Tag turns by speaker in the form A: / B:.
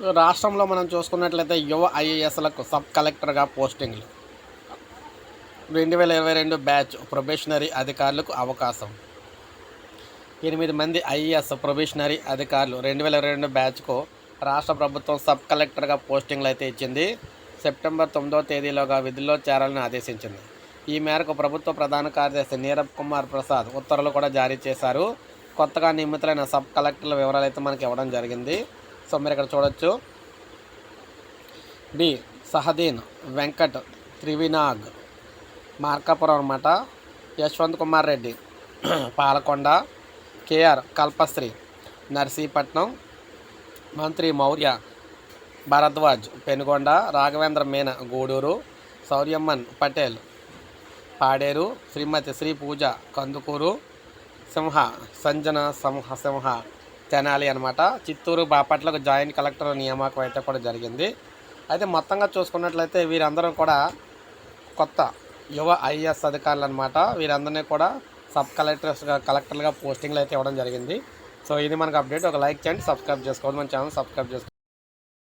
A: రాష్ట్రంలో మనం చూసుకున్నట్లయితే యువ ఐఏఎస్లకు సబ్ కలెక్టర్గా పోస్టింగ్లు రెండు వేల ఇరవై రెండు బ్యాచ్ ప్రొబేషనరీ అధికారులకు అవకాశం. ఎనిమిది మంది ఐఏఎస్ ప్రొబేషనరీ అధికారులు రెండు వేల ఇరవై రెండు బ్యాచ్కు రాష్ట్ర ప్రభుత్వం సబ్ కలెక్టర్గా పోస్టింగ్లు అయితే ఇచ్చింది. సెప్టెంబర్ తొమ్మిదో తేదీలోగా విధుల్లో చేరాలని ఆదేశించింది. ఈ మేరకు ప్రభుత్వ ప్రధాన కార్యదర్శి నీరబ్ కుమార్ ప్రసాద్ ఉత్తర్వులు కూడా జారీ చేశారు. కొత్తగా నియమితులైన సబ్ కలెక్టర్ల వివరాలు అయితే మనకి ఇవ్వడం జరిగింది. సో మీరు ఇక్కడ చూడొచ్చు. డి. సహదీన్ వెంకట్ త్రివినాగ్ మార్కాపురం అనమాట యశ్వంత్ కుమార్ రెడ్డి పాలకొండ. కేఆర్ కల్పశ్రీ నర్సీపట్నం. మంత్రి మౌర్య భరద్వాజ్ పెనుగొండ. రాఘవేంద్ర మీన గూడూరు. సౌర్యమ్మన్ పటేల్ పాడేరు. శ్రీమతి శ్రీ పూజ కందుకూరు. సింహ సంజన సింహ సింహ తెనాలి అనమాట చిత్తూరు బాపట్లకు జాయింట్ కలెక్టర్ నియామకం అయితే కూడా జరిగింది. అయితే మొత్తంగా చూసుకున్నట్లయితే వీరందరూ కూడా కొత్త యువ ఐఏఎస్ అధికారులు అనమాట వీరందరినీ కూడా సబ్ కలెక్టర్స్గా కలెక్టర్లుగా పోస్టింగ్లు అయితే ఇవ్వడం జరిగింది. సో ఇది మనకు అప్డేట్. ఒక లైక్ చేయండి సబ్స్క్రైబ్ చేసుకోండి. మన ఛానల్ సబ్స్క్రైబ్ చేసుకోండి.